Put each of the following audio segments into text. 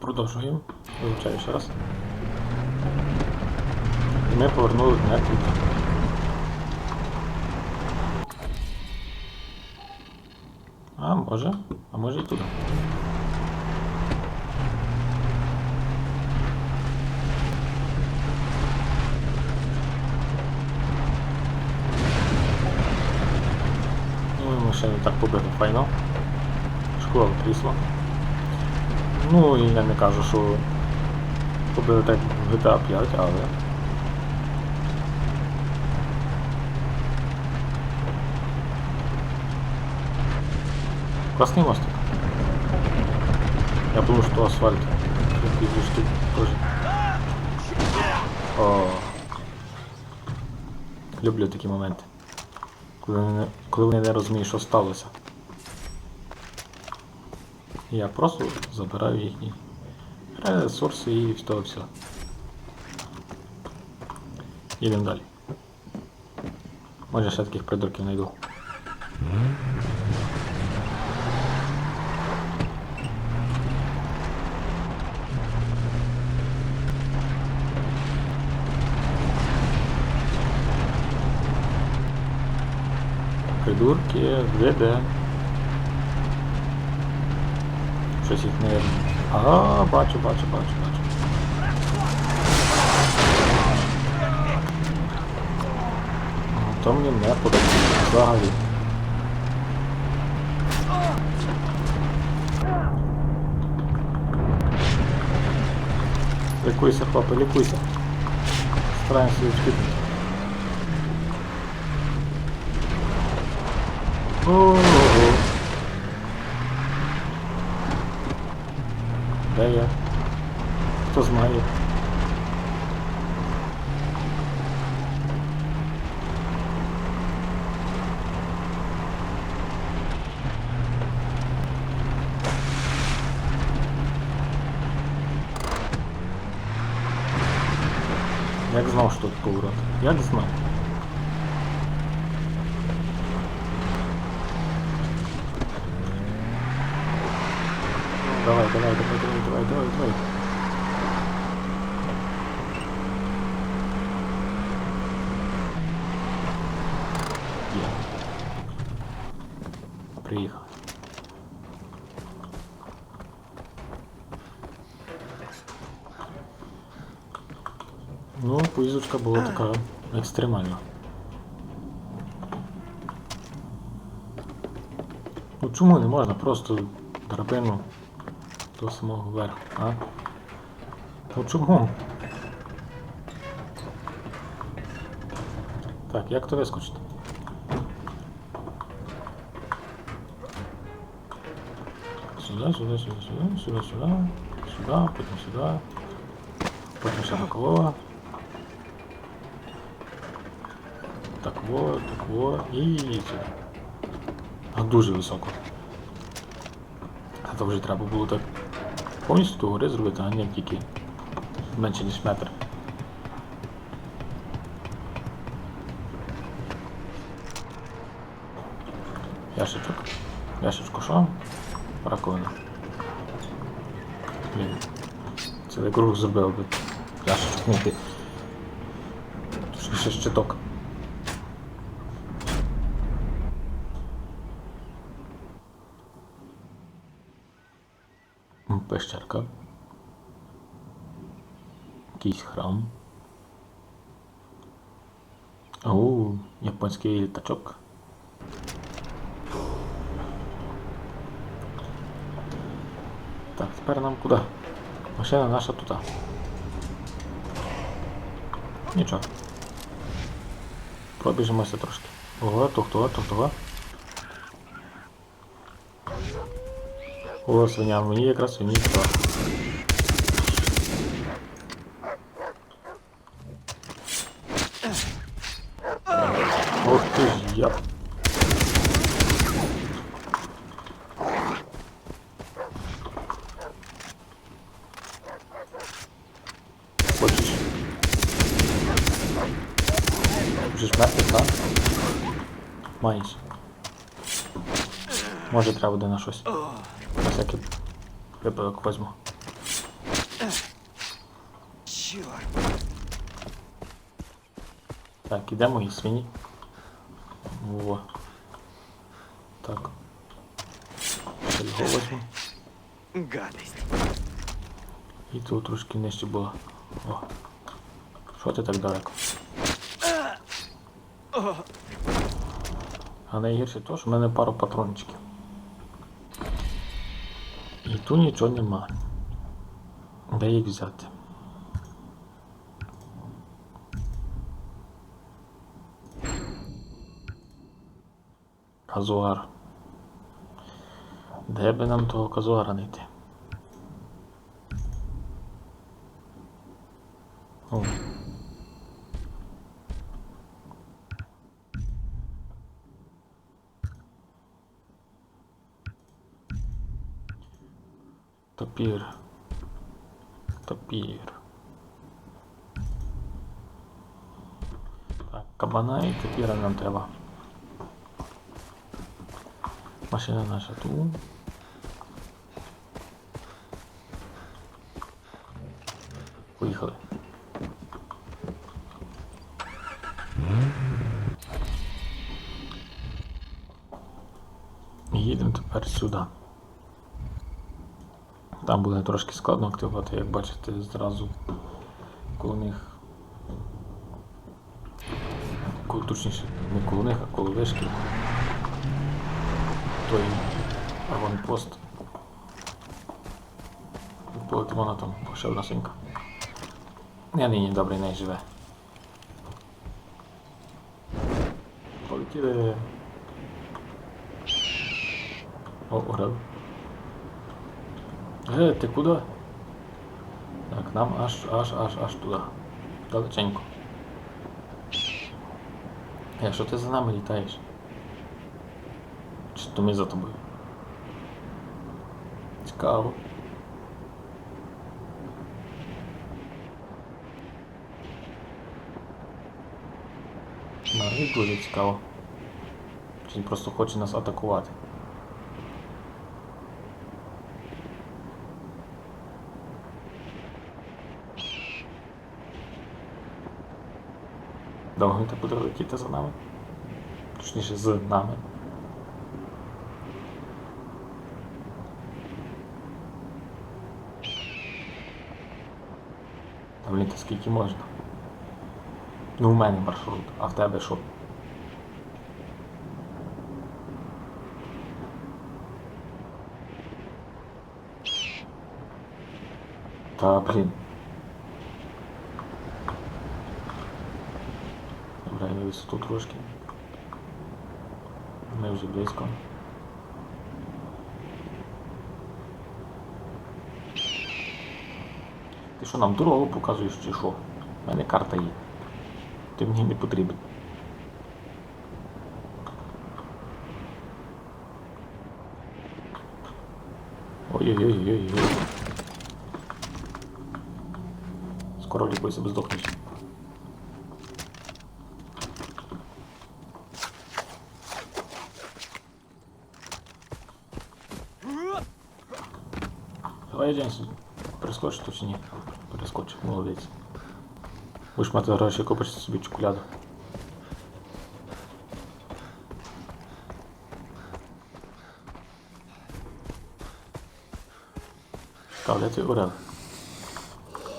Продовжуємо. Вивчаю ще раз. І ми повернули не тут. А, може. А може і туди. Ну, і машину так побили файно. Школа трісла. Ну я не кажу, що побили так в GTA 5, але. Классный мостик. Я думаю, что асфальт. Такие движки тоже. О. Люблю такі моменти. Коли вони не розуміють, що сталося. Я просто забираю їхні ресурси і з того все. Їдемо далі. Може ще таких придурків знайду. Придурки, де Щось їх не. Ага, бачу, бачу, бачу, бачу. То мені не подобається взагалі. Лікуйся, хлопе, лікуйся. Стараємося відшкіднути. Ого. Де я? Хто знає? Як знав, що тут поворот? Як знав? Приїхав. Ну, поїздочка була така екстремальна. Ну чому не можна просто драбину до самого верху, а? Ну чому? Так, як то вискочити? Сюди, сюди, сюди, сюди, сюди, сюди, сюди, потім сюди, потім ще такого. Так во, так во і сюди. А дуже високо. А то вже треба було так повністю гори зробити, а не тільки менше ніж метр. Яшечок. Яшечку що? Раковина. Блін. Цілий круг зробив би. Яшечок знайти. Тут ще щиток. М, Пещерка. Якийсь храм. Оу, японський літачок. Тепер нам куди? Машина наша туди. Нічого. Пробіжимося трошки. Ого, тух-туга, тух-туга. О, свиня, мені якраз свині туди. Ох ти ж я. Хочеш? Вже ж мертвий, так? Маєш. Може треба буде на щось. На всякий випадок возьму. Так, ідемо мої свині. Во. Так. Його возьму. І тут трошки нижче було. О. Що ти так далеко? А найгірше то, що в мене пару патрончиків. Тут нічого нема. Де їх взяти? Казуар. Де би нам того казуара знайти? О. Топір. Топір. Так, кабана і топіра нам треба. Машина наша тут. Поїхали. Їдемо тепер сюди. Там буде трошки складно активувати, як бачите, зразу коло них. Точніше, не коло них, а коло вишки. Той аванпост. Полетимо на там, ще одна синька. Я нині добрий не живе. Полетіли. О, Орел. Е, ти куди? Так, нам аж аж аж аж туди. Далеченько. Е, що ти за нами літаєш? Чи ми за тобою? Цікаво. Навіть дуже цікаво. Чи він просто хоче нас атакувати. Довго ти буде летіти за нами? Точніше з нами. Та блін, та скільки можна? Ну, у мене маршрут, а в тебе що? Та блін. Набираємо висоту трошки. Ми вже близько. що нам дорогу показуєш чи що? У мене карта є. Ти мені не потрібен. Ой-ой-ой-ой-ой. Скоро лікуйся, бо здохнеш. Давай, Дженсен, перескочиш тут Чи ні? Перескочив, молодець. Будеш мати гроші, купиш собі чоколяду. Так, де ти орел?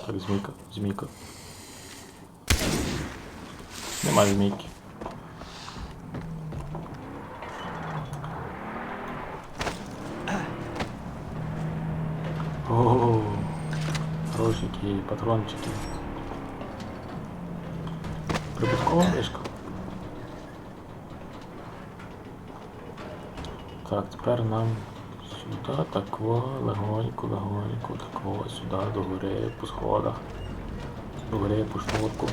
Так, змійка, змійка. Немає змійки. Грошики, патрончики. Прибуткова мишка. Так, тепер нам сюди, тако, легонько, легонько, тако, сюди, до гори, по сходах, до гори, по шнурку.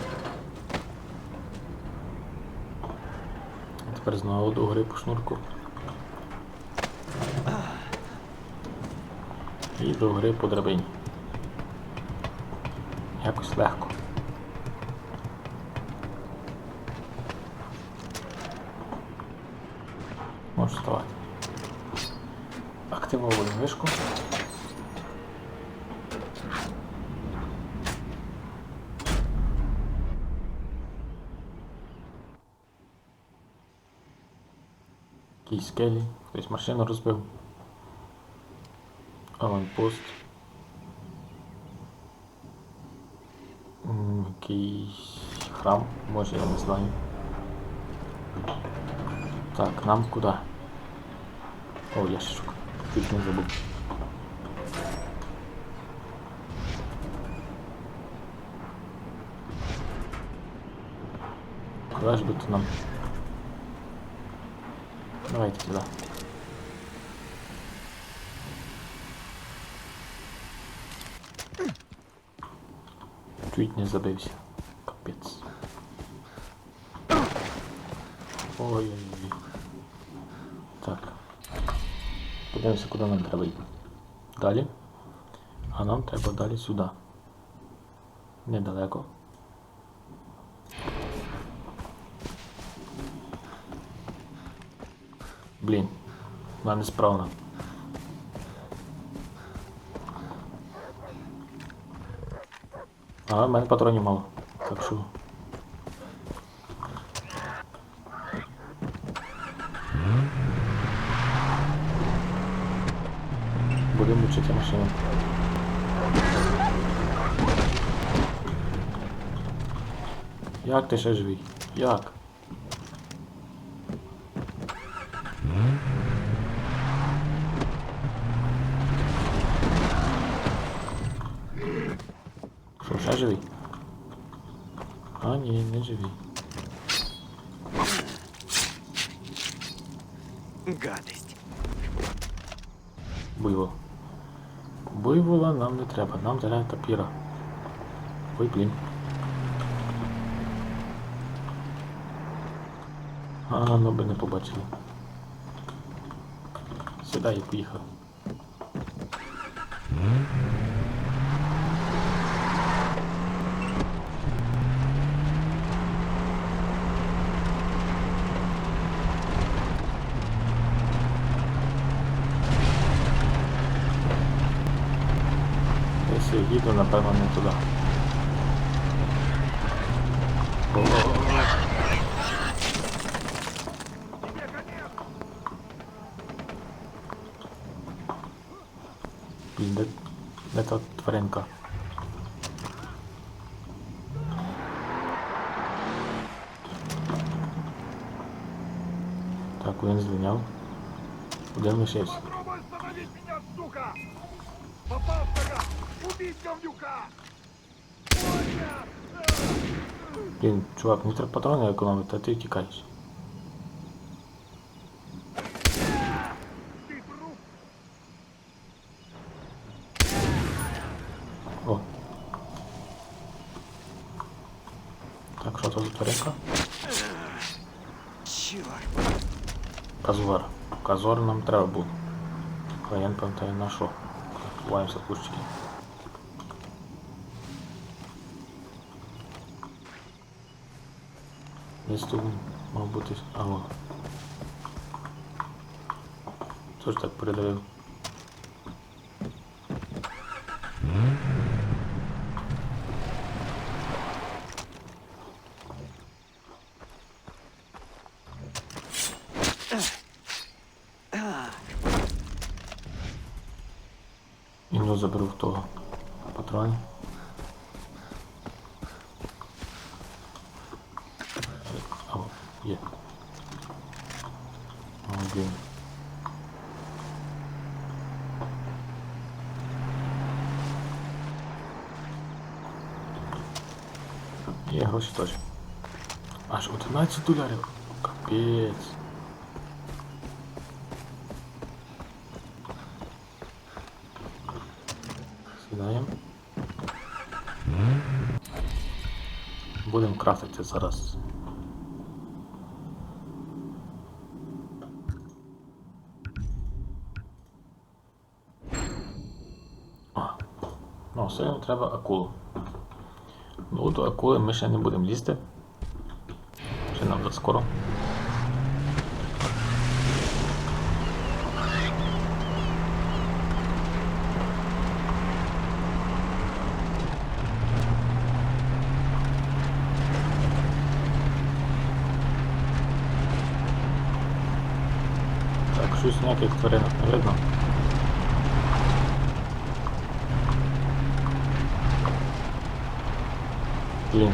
Тепер знову до гори по шнурку. І до гори по драбині якось легко. Можу вставати. Активовую вишку. Якісь скелі, хтось машину розбив. Аванпост. Якийсь храм, може я не знаю. Так, нам куди? О, ящичок. Чуть не забув. Куда ж бы ты нам? Давайте сюда. Чуть не забився. Капець. Ой-ой-ой. Так. Подивимося, куди нам треба йти. Далі. А нам треба далі сюди. Недалеко. Блін, вона несправна. А, в мене патронів мало. Так що. Будемо мучити машину. Як ти ще живий? Як? Що, ще живий? А, ні. Гадость. Буйвол. Буйвола нам не треба, нам треба тапіра. Ой, блін. А, ну би не побачили. Сюди і поїхав. Я їду, напевно, не туди. Блін, де, та тваринка? Так, він звільняв. Куди лишився? Блін, чувак, мені треба патрони економити, а ти тікаєш. Ты труп! О. Так, що це за тваринка? Черт. Казуар. Казуар нам треба буде. Але я не пам'ятаю на що. Ховаємося в кущики. Десь тут мав бути. А о. Ж так передавив? Інну заберу в того патроні. А, о, є. О, блін. Є гроші теж. Аж 11 доларів. Капець. Сідаємо. Будемо крафтити зараз. О, ну, все, треба акулу. Ну, до акули ми ще не будемо лізти. Ще нам за скоро. щось ніяких тваринок не видно. Блін.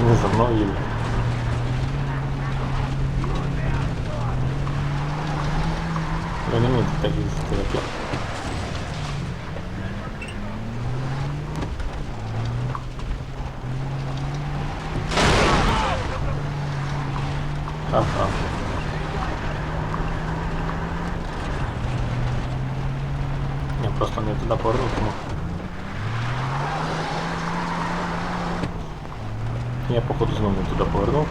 Вони за мною їдуть. Ви не вмієте так їздити, як я. Ага. Я просто не туди повернув, тому. Я походу знову туди повернув.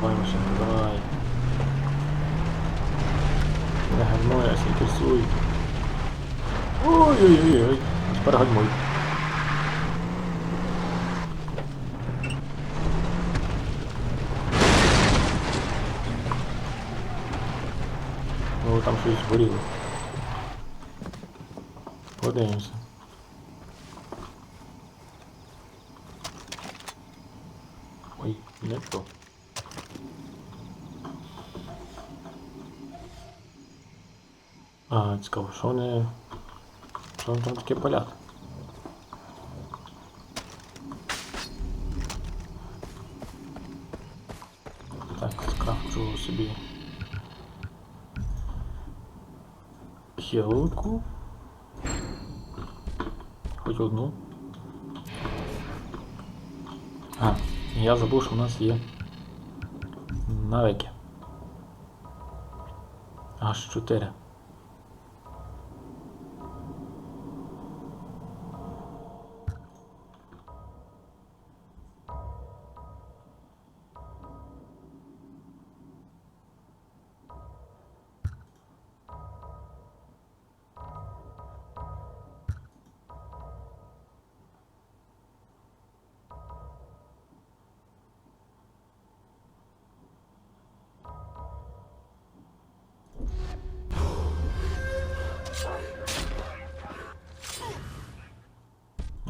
Давай, машина, давай. Не гальмуй, а сінтерсуй. Ой-ой-ой, тепер гальмуй. Ну там щось згоріло. Подивимося. Ой, не то. А, цікаво, що вони. Що вони там таке палять? Так, скрафчу собі хілку. Хоч одну. А, я забув, що у нас є навики. Аж 4.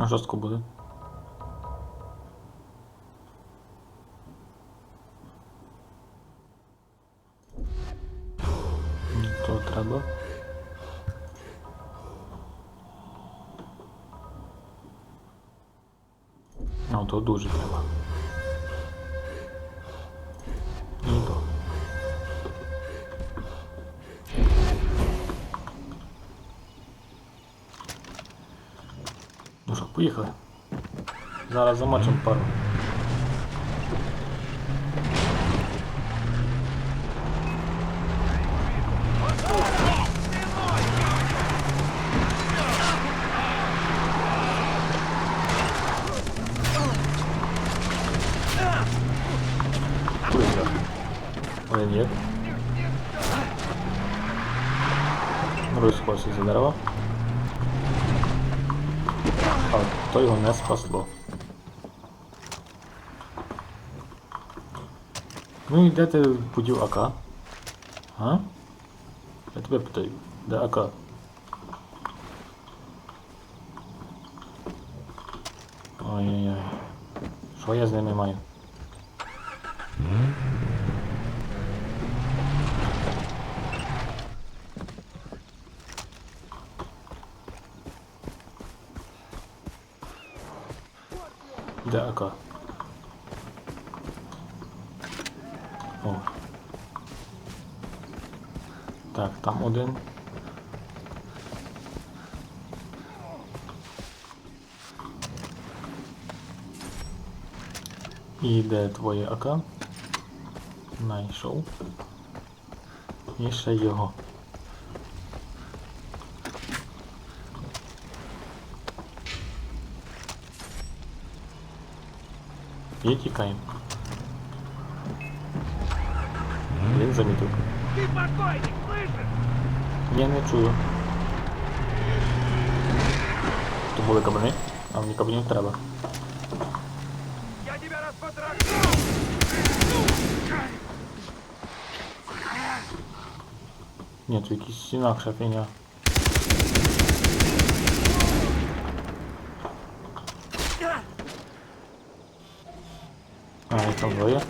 Жорстко буде. То треба. А, то дуже треба. Поїхали. Зараз замочимо пару. Нет. Розхоче за дерево. А то його не спасло. Ну і де ти подів АК? А? Я тебе питаю, де АК? Ой-ой-ой. Що я з ними маю? Де АК? О. Так, там один. І де твоє АК? Найшов. І ще його. І тікаємо. Він замітив. Ты покойник, слышишь? Я не чую. То були кабани, а мені кабанів треба. Ні, це якісь інакша фігня. А, їх там двоє.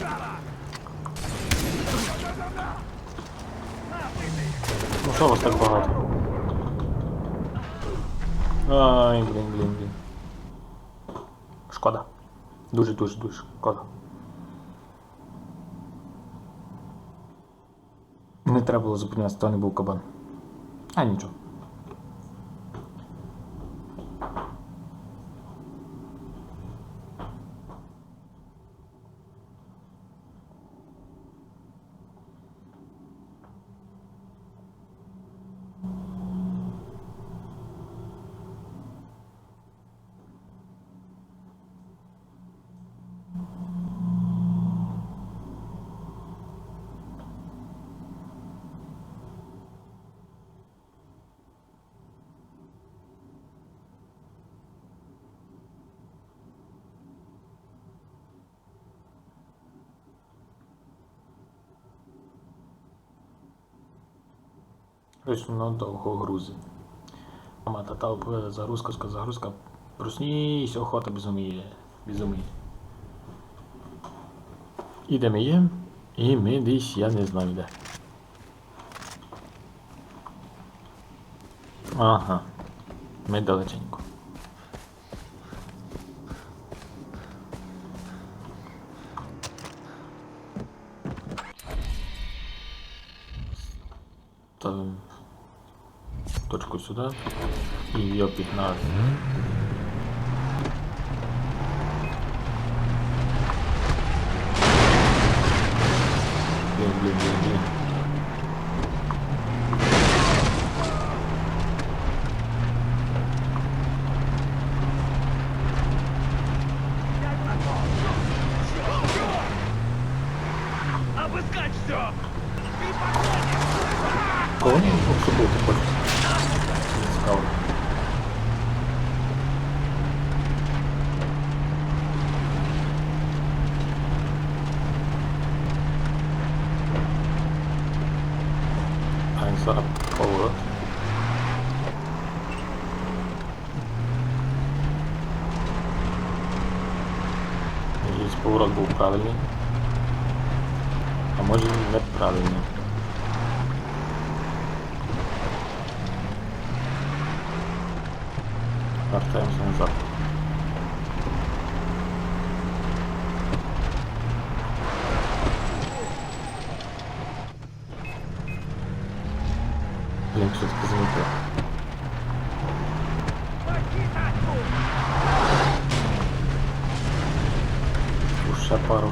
Ну що вас так багато? Ай, блін, блін, блін. Шкода. Дуже, дуже, дуже шкода. Не треба було зупинятися, то не був кабан. А нічого. Точно довго грузи. Мама та е, загрузка, загрузка. Проснись, охота безуміє. Безуміє. І де ми є? І ми десь, я не знаю де. Ага. Ми далеченько. Сюда и ее 15. Блин, блин, блин, блин. Обыскать все! Кого не мог бути хочеш? Не цікаво. А він зараз поворот. Якийсь поворот був правильний. А може він неправильний. Вертаємося назад. Блін, що таке замітив? Ще пару.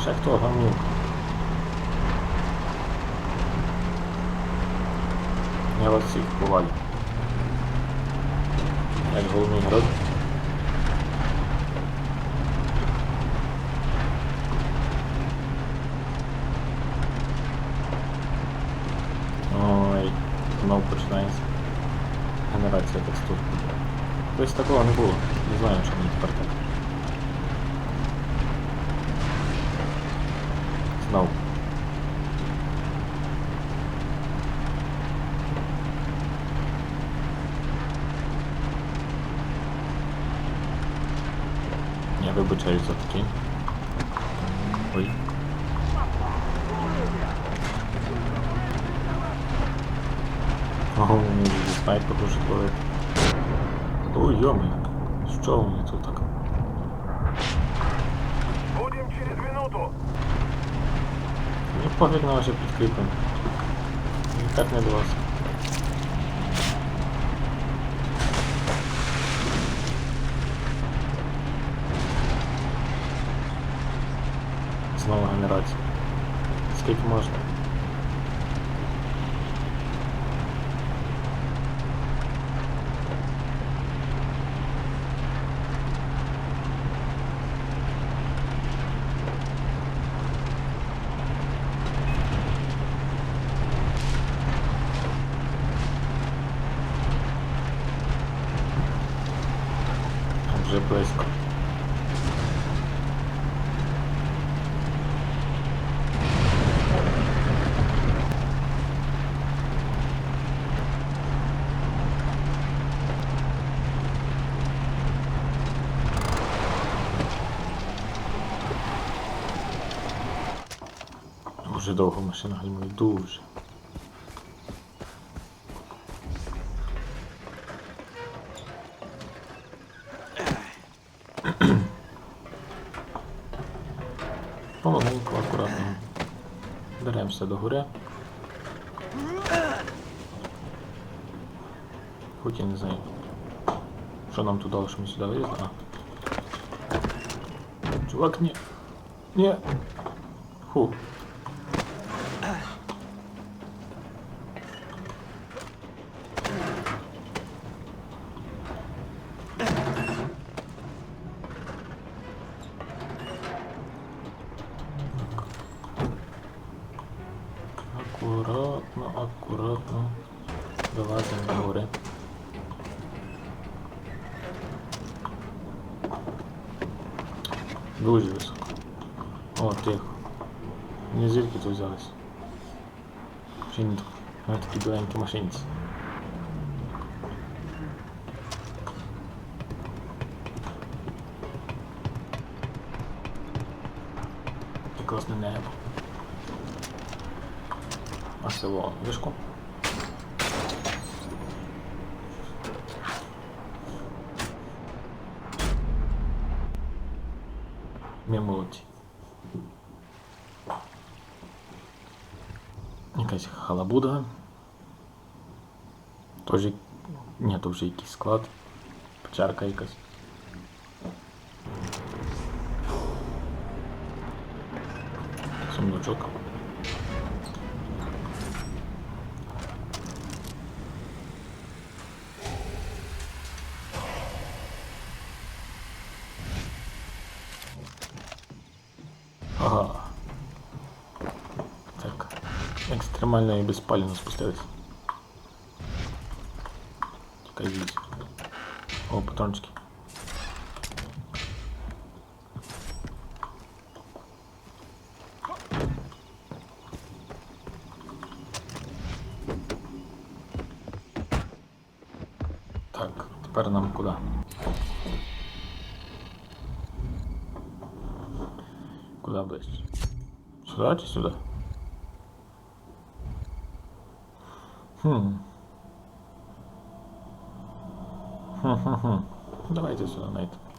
Ще хто гамнюк? Я вас всіх повалю. Як головний герой. Такого не було. Не знаю, що мені тепер так. Знову. Я вибачаюсь за такі. Ой. Ого, мені зі снайпер творить. Ой, йоми. Що вони тут так? Будем через минуту. Мені пофиг на вообще підкріплення. Так не до вас. Близько. Дуже довго машина гальмує, дуже. Беремося до гори. Хоч я не знаю. Що нам дало, що ми сюди вилізли? А. Чувак, ні. Ні. Фу. такі біленькі машинці. І класне небо. А село вишку. Ми молодці. Якась халабуда. Тоже... Ні, то вже якийсь склад. Печерка якась. Сундучок. Ага. Так. Екстремально і безпально спустились. О, патрончики. Так, тепер нам куди? Куда ближче? Сюда чи сюда? Хм. Jesu. Amém.